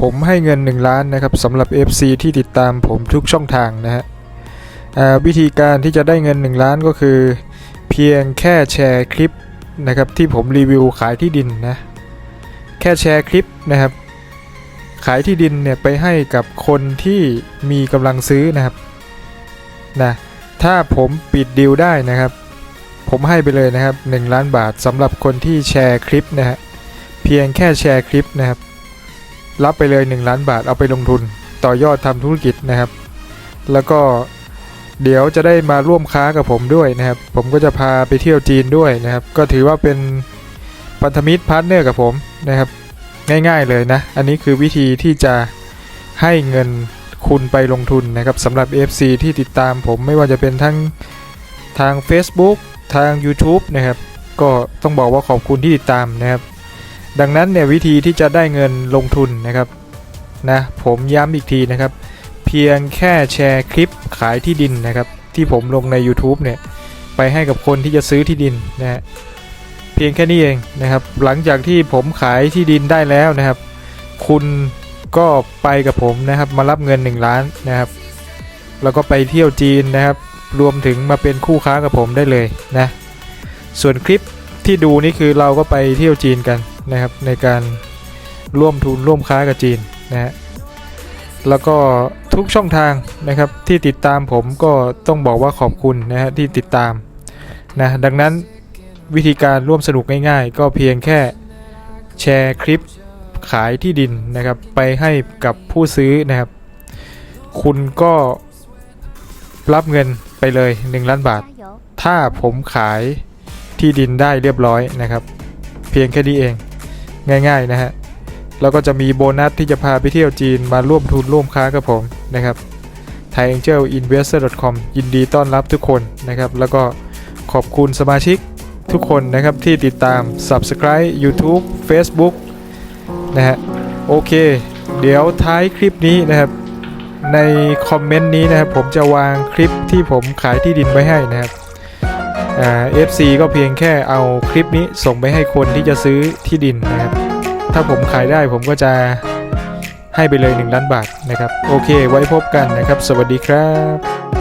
ผมให้เงิน 1 ล้านนะครับสำหรับ FC ที่ติดตามผมทุกช่องทางนะฮะวิธีการที่จะได้เงิน 1 ล้านก็คือ เพียงแค่แชร์คลิปนะครับที่ผมรีวิวขายที่ดินนะแค่แชร์คลิปนะครับขายที่ดินเนี่ยไปให้กับคนที่มีกำลังซื้อนะครับนะถ้าผมปิดดีลได้นะครับ ผมให้ไปเลยนะครับ 1 ล้านบาทสำหรับคนที่แชร์คลิปนะฮะเพียงแค่แชร์คลิปนะครับ รับไปเลย 1 ล้านบาทเอาไปลงทุน ต่อยอดทำธุรกิจนะครับ แล้วก็เดี๋ยวจะได้มาร่วมค้ากับผมด้วยนะครับ ผมก็จะพาไปเที่ยวจีนด้วยนะครับ ก็ถือว่าเป็นพันธมิตรพาร์ทเนอร์กับผมนะครับ ง่ายๆเลยนะ อันนี้คือวิธีที่จะให้เงินคุณไปลงทุนนะครับสำหรับ FC ที่ติดตามผมไม่ว่าจะเป็นทั้งทาง Facebook ทาง YouTube นะครับ ก็ต้องบอกว่าขอบคุณที่ติดตามนะครับ ดังนั้นเนี่ยวิธีที่จะได้เงินลงทุนนะครับนะผมย้ำอีกทีนะครับ เพียงแค่แชร์คลิปขายที่ดินนะครับ ที่ผมลงใน YouTube เนี่ยไปให้กับคนที่จะซื้อที่ดินนะฮะเพียงแค่นี้เองนะครับ หลังจากที่ผมขายที่ดินได้แล้วนะครับ คุณก็ไปกับผมนะครับ มารับเงิน 1 ล้านนะครับ แล้วก็ไปเที่ยวจีนนะครับ รวมถึงมาเป็นคู่ค้ากับผมได้เลยนะส่วนคลิปที่ดูนี่คือเราก็ไปเที่ยวจีนกัน นะครับในการร่วมทุนร่วมค้ากับจีนนะฮะแล้วก็ทุกช่องทางนะครับที่ติดตามผมก็ต้องบอกว่าขอบคุณนะฮะที่ติดตามนะดังนั้นวิธีการร่วมสนุกง่ายๆ ก็เพียงแค่แชร์คลิปขายที่ดินนะครับไปให้กับผู้ซื้อนะครับ คุณก็รับเงินไปเลย 1 ล้านบาท ถ้าผมขายที่ดินได้เรียบร้อยนะครับ เพียงแค่นี้เอง ง่าย ๆ นะฮะ แล้วก็จะมีโบนัสที่จะพาไปเที่ยวจีนมาร่วมทุนร่วมค้ากับผมนะครับ thaiangelinvestor.com ยินดีต้อนรับทุกคนนะครับ แล้วก็ขอบคุณสมาชิกทุกคนนะครับที่ติดตาม subscribe YouTube Facebook นะฮะ โอเค เดี๋ยวท้ายคลิปนี้นะครับ ในคอมเมนต์นี้นะครับ ผมจะวางคลิปที่ผมขายที่ดินไว้ให้นะครับ เอ่า FC ก็เพียงแค่เอาคลิปนี้ส่งไปให้คนที่จะซื้อที่ดินนะครับ ถ้าผมขายได้ผมก็จะให้ไปเลย 1 ล้านบาทนะครับ โอเค ไว้พบกันนะครับ สวัสดีครับ